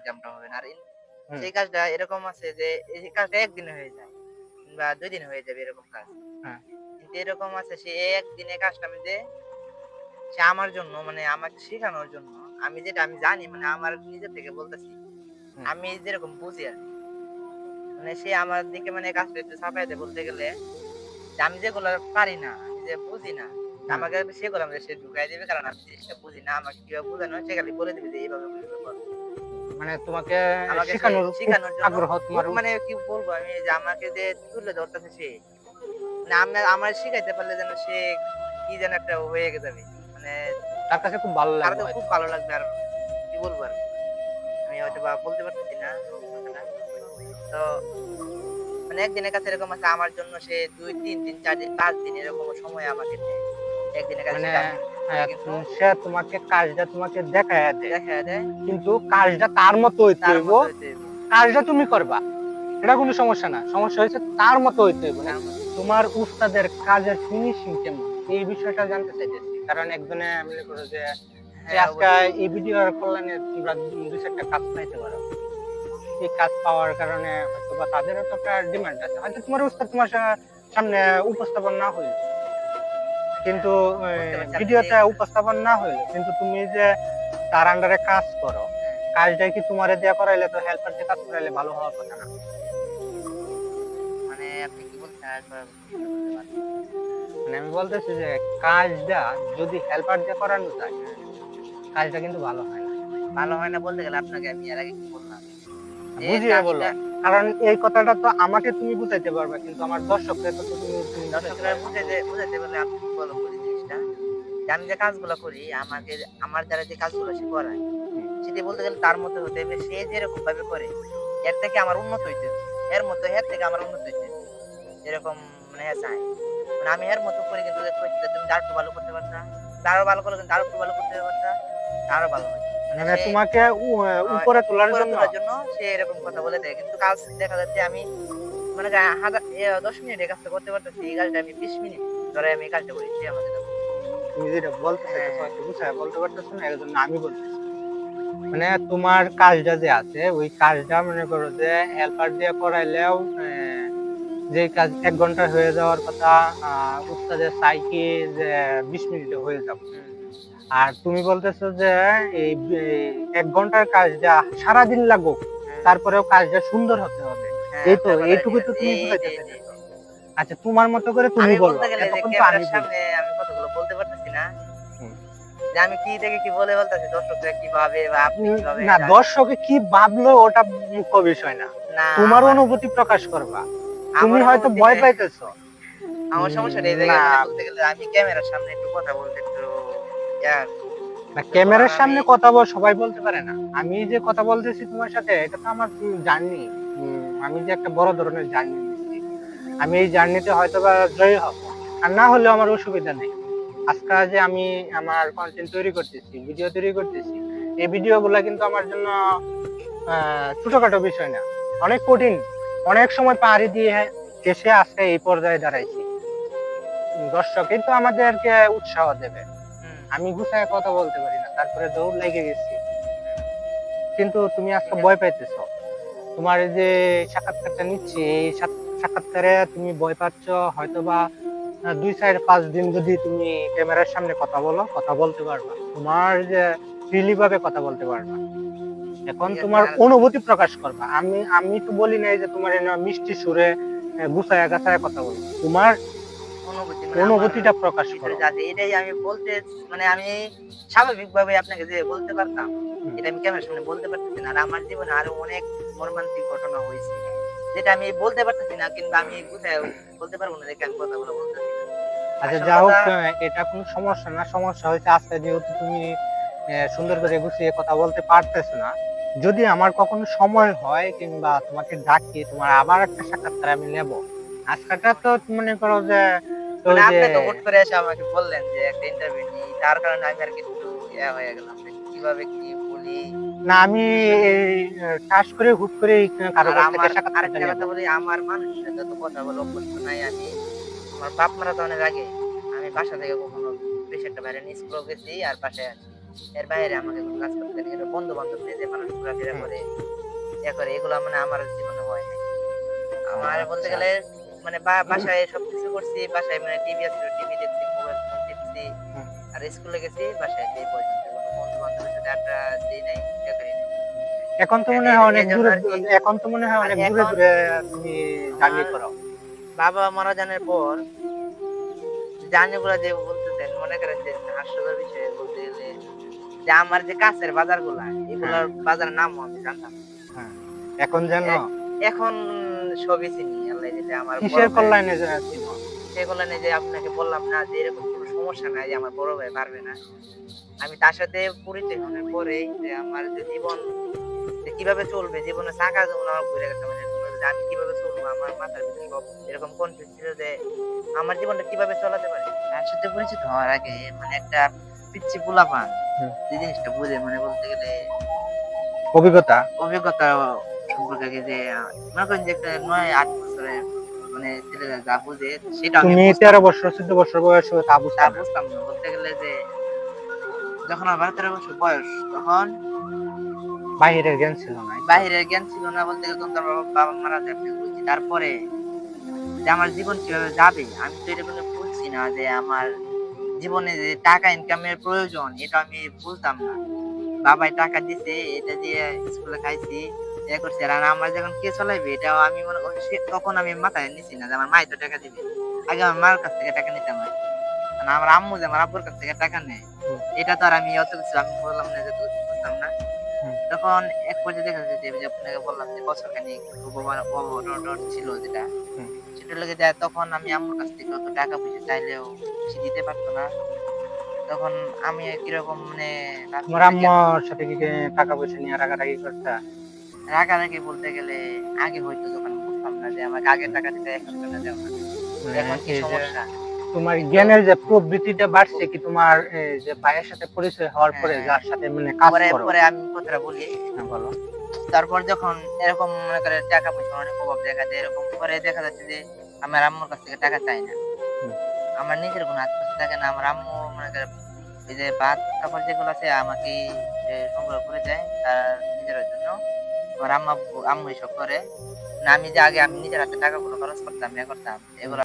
ইনকামটা হবে না। আর সেই কাজটা এরকম আছে যে এই কাজটা একদিনে হয়ে যায় বা দুই দিনে হয়ে যাবে এরকম কাজ। হ্যাঁ। কিন্তু এরকম আছে সে একদিনে কাজটা আমি যে সে আমার জন্য মানে আমাকে শেখানোর জন্য আমি যেটা আমি জানি মানে আমার নিজে থেকে বলতেছি আমি যেরকম বুঝি আর মানে সে আমার দিকে মানে কাজটা একটু চাপাইতে বলতে গেলে যে আমি যেগুলো পারি না যে বুঝি না আমাকে সেগুলো আমাকে সে ঢুকাই দিবে কারণ আমি জিনিসটা বুঝি না আমাকে কীভাবে বোঝানো সে খালি বলে দিবে যে এইভাবে। মানে তোমাকে শেখানোর আগ্রহ তোমার মানে কি বলব আমি যে আমাকে যে তুলে ধরতেছে সে? মানে আমার আমার শিখাইতে পারলে যেন সে কি যেন একটা হয়ে যাবে মানে তার কাছে খুব ভালো লাগবে খুব ভালো লাগবে আর কি বলব আর আমি হয়তো বা বলতে পারতেছি না তো মানে একদিনের কাছে এরকম আছে আমার জন্য সে দুই তিন দিন চার দিন পাঁচ দিন এরকম সময় আমাকে দেয়। একদিনের কাছে হ্যাঁ, সে তোমাকে কাজটা তোমাকে দেখায় দেয় দেখা দেয় কিন্তু কাজটা তার মতো হইতে হইব। কাজটা তুমি করবা। এটা কোনো সমস্যা না। সমস্যা হয়েছে তার মতো হইতে হইব। তোমার উস্তাদের কাজের ফিনিশিং কেমন? এই বিষয়টা জানতে চাইতেছি। কারণ একজনে মনে করো যে হ্যাঁ, আজকে এই ভিডিওর কল্যাণে তোমরা দুই চারটা কাজ পাইতে পারো। এই কাজ পাওয়ার কারণে হয়তো বা তাদেরও তো একটা ডিমান্ড আছে। হয়তো তোমার উস্তাদ তোমার সামনে উপস্থাপন না হইল কিন্তু ভিডিওতে উপস্থাপন না হইল কিন্তু তুমি যে তার আন্ডারে কাজ করো কাজটা কি তোমারে দেয়া করাইলে তো হেল্পার দিয়ে কাজ করাইলে ভালো হওয়ার কথা না? মানে আপনি কি বলছেন? মানে আমি বলতেছি যে কাজটা যদি হেল্পার দিয়ে করানো যায় কাজটা কিন্তু ভালো হয় না। ভালো হয় না বলতে গেলে আপনাকে আমি এর আগে কি বললাম? বুঝিয়ে বললাম। কারণ এই কথাটা তো আমাকে তুমি বুঝাইতে পারবে, কিন্তু আমার দর্শককে তো তুমি দর্শকরা। বুঝাইতে বুঝাইতে পারলে আপনি বলো করি জিনিসটা যে আমি যে কাজগুলো করি, আমাকে, আমার দ্বারা যে কাজগুলো সে করায় সেটি বলতে গেলে তার মতো হতে হবে, সে যেরকম ভাবে করে, এর থেকে আমার উন্নত হইতে এর মতো এর থেকে আমার উন্নত হইতে। এরকম মানে হ্যাঁ চাই মানে আমি এর মতো করি কিন্তু তুমি আরও ভালো করতে পারতা আরও ভালো করলে কিন্তু আরও ভালো করতে পারতা আরও ভালো হয় মানে তোমাকে উপরে তোলার জন্য? জন্য সে এরকম কথা বলে দেয়। কিন্তু কাজ দেখা যাচ্ছে আমি মানে হাজার দশ মিনিটে কাজটা করতে পারতেছি এই কাজটা আমি বিশ মিনিট ধরে আমি এই কাজটা করি সে আমাকে দেবে। তুমি যেটা বলতে চাইতেছো হ্যাঁ। বুঝায় বলতে পারতেছো না আমি বলতেছি। মানে তোমার কাজটা যে আছে ওই কাজটা মনে করো যে হেল্পার দিয়ে করাইলেও যে কাজ এক ঘণ্টা হয়ে যাওয়ার কথা আহ, উস্তাদের সাইকে যে বিশ মিনিটে হয়ে যাবে। আর তুমি বলতেছো যে এই এক ঘণ্টার কাজটা সারাদিন লাগুক তারপরেও কাজটা সুন্দর হতে হবে। হ্যাঁ, এই তো, এইটুকু তো তুমি বুঝাইতে। আচ্ছা তোমার মতো করে তুমি আমি বলো বলতে গেলে এতক্ষণ তো আমি সামনে আমি কতগুলো বলতে পারতেছি না। আমি কি থেকে কি বলে বলতেছি দর্শকরা কি ভাবে বা আপনি কীভাবে না দর্শকে কি ভাবলো ওটা মুখ্য বিষয় না। তোমার অনুভূতি প্রকাশ করবা। তুমি হয়তো ভয় নেই। পাইতেছো। আমার এই জায়গায় মানে বলতে গেলে আমি ক্যামেরার সামনে একটু কথা বলতে একটু না ক্যামেরার সামনে কথা বল সবাই বলতে পারে না। আমি যে কথা বলতেছি তোমার সাথে এটা তো আমার জার্নি আমি যে একটা বড় ধরনের জার্নি নিচ্ছি আমি এই জার্নিতে হয়তো বা জয়ী হব। আর না হলেও আমার অসুবিধা নেই। আজকে যে আমি আমার কন্টেন্ট তৈরি করতেছি ভিডিও তৈরি করতেছি এই ভিডিও গুলা কিন্তু আমার জন্য ছোটখাটো বিষয় না। অনেক কঠিন। অনেক সময় পাহাড়ি দিয়ে এসে আজকে এই পর্যায়ে দাঁড়াইছি। দর্শক কিন্তু আমাদেরকে উৎসাহ দেবে। আমি গুছায় কথা বলতে পারি না তারপরে দৌড় লেগে গেছি। কিন্তু তুমি আজকে ভয় পাইতেছো। তোমার যে সাক্ষাৎকারটা নিচ্ছি এই সাক্ষাৎকারে তুমি ভয় পাচ্ছ হয়তো বা দুই চার পাঁচ দিন যদি তুমি ক্যামেরার সামনে কথা বলো কথা বলতে পারবা। তোমার যে ফ্রিলি ভাবে কথা বলতে পারবা। এখন তোমার অনুভূতি প্রকাশ করবা। আমি আমি তো বলি নাই যে তোমার মিষ্টি সুরে গুছায় গাছায় কথা বলো। তোমার অনুভূতিটা প্রকাশ করো। এটাই আমি বলতে মানে আমি স্বাভাবিকভাবে আপনাকে যে বলতে পারতাম এটা আমি ক্যামেরার সামনে বলতে পারতেছি না। আর আমার জীবনে আরও অনেক মর্মান্তিক ঘটনা হয়েছে। যেটা আমি বলতে পারতেছি না কিন্তু আমি কোথায় বলতে পারব না দেখে আমি কথাগুলো বলতেছি আচ্ছা যা হোক এটা কোনো সমস্যা না। সমস্যা হয়েছে আজকে যেহেতু তুমি সুন্দর করে গুছিয়ে কথা বলতে পারতেছো না। যদি আমার কখনো সময় হয় কিংবা তোমাকে ডাকি তোমার আবার একটা সাক্ষাৎকার আমি নেব। আজকালটা তো মনে করো যে মানে আপনি তো হুট করে এসে আমাকে বললেন যে একটা ইন্টারভিউ নিই। তার কারণে আমি আর কিছু ইয়া হয়ে গেলাম কীভাবে কি বলি? না আমি ঠাস করে হুট করে কারও কাছ আমার থেকে সাক্ষাৎকারটা আরেকটা কথা বলি আমার মানুষের সাথে তো কথা বলে অভ্যস্ত নাই আমি। আমার বাপ মারা তো অনেক আগে আমি বাসা থেকে কখনো বেশি একটা বাইরে স্কুল গেছি আর বাসায় আছি। এর বাইরে আমাকে কোনো কাজ করতে দেয় বন্ধু বান্ধব যে মানুষ ঘোরাফেরা করে ইয়ে করে এগুলো মানে আমার জীবনে হয় নাই। আমার বলতে গেলে মানে বাসায় সবকিছু করছি বাসায় মানে টিভি আছে টিভি দেখছি মোবাইল ফোন টিপছি হুম। আর স্কুলে গেছি বাসায় এই পর্যন্ত বন্ধু বান্ধবের সাথে আড্ডা দিই নাই করি এখন তো মনে হয় অনেক দূরে এখন তো মনে হয় অনেক দূরে দূরে তুমি জার্নি করো। বাবা মারা জানার পর জার্নিগুলো যে বলতেছেন মনে করেন যে হাস্যকর বিষয়ে বলতে গেলে যে আমার যে কাছের বাজারগুলা এগুলোর বাজারের নাম আমি জানতাম। হ্যাঁ। এখন যেন এখন সবই চিনি আল্লাহ যেটা আমার কিসের কল্যাণে যে ছিল? সেগুলো নিয়ে যে আপনাকে বললাম না যে এরকম কোনো সমস্যা নাই যে আমার বড় ভাই পারবে না। আমি তার সাথে পরিচয় হওয়ার পরেই যে আমার যে জীবন যে কীভাবে চলবে জীবনে চাকা যেমন আমার ঘুরে গেছে মানে আমি কীভাবে চলবো আমার মাথার ভিতরে সব এরকম কনফিউজ ছিল যে আমার জীবনটা কীভাবে চলাতে পারে। তার সাথে পরিচিত হওয়ার আগে মানে একটা পিচ্ছি পোলা পান যে জিনিসটা বুঝে মানে বলতে গেলে অভিজ্ঞতা? অভিজ্ঞতা সম্পর্কে যে মনে করেন যে একটা নয় আট বছরের মানে ছেলেরা যা বুঝে সেটা তুমি তেরো বছর চোদ্দ বছর বয়সে তা বুঝতাম। বুঝতাম না। বলতে গেলে যে যখন আমার তেরো বছর বয়স তখন বাহিরের জ্ঞান ছিল না। বাহিরের জ্ঞান ছিল না বলতে গেলে তখন আমার বাবা মারা যায় বুঝছি তারপরে যে আমার জীবন কীভাবে যাবে আমি তো এটা কোনো বুঝছি না যে আমার জীবনে যে টাকা ইনকামের প্রয়োজন এটা আমি বুঝতাম না। বাবাই টাকা দিছে এটা দিয়ে স্কুলে খাইছি। এ করছি আর আমার যখন কে চলাইবে, এটাও আমি মনে করি সে- তখন আমি মাথায় নিছি না যে আমার মাই তো টাকা দিবে। আগে আমার মার কাছ থেকে টাকা নিতাম আর আমার আম্মু যে আমার আব্বুর কাছ থেকে টাকা নেয়, এটা তো আর আমি অত কিছু আমি বললাম না যে বুঝতাম না। তখন এক পর্যায়ে দেখা যাচ্ছে যে আপনাকে বললাম যে বছর খানিক ছিল যেটা সেটা লেগে যায় তখন আমি আম্মুর কাছ থেকে অত টাকা পয়সা চাইলেও সে দিতে পারতো না। তখন আমি কীরকম মানে আম্মার সাথে কি টাকা পয়সা নিয়ে রাগারাগি করতে? রাগারাগি বলতে গেলে আগে হয়তো যখন বুঝতাম না যে আমাকে আগে টাকা দিতে এখন টাকা দেওয়া এখন কি সমস্যা? তোমার জ্ঞানের যে প্রবৃত্তিটা বাড়ছে কি তোমার যে ভাইয়ের সাথে পরিচয় হওয়ার পরে হ্যাঁ। যার সাথে মানে কাজ করো? পরে আমি কথাটা বলি। হ্যাঁ, বলো। তারপর যখন এরকম মনে করে টাকা পয়সা অনেক অভাব দেখা যায় এরকম পরে দেখা যাচ্ছে যে আমার আম্মুর কাছ থেকে টাকা চাই না। আমার নিজের কোনো পয়সা থাকে না আমার আম্মু মনে করে এই যে ভাত কাপড় যেগুলো আছে আমাকে সংগ্রহ করে দেয় তার নিজের জন্য। আমার আম্মা আম্মু এসব করে। না, আমি যে আগে আমি নিজের হাতে টাকাগুলো খরচ করতাম ইয়ে করতাম। এগুলো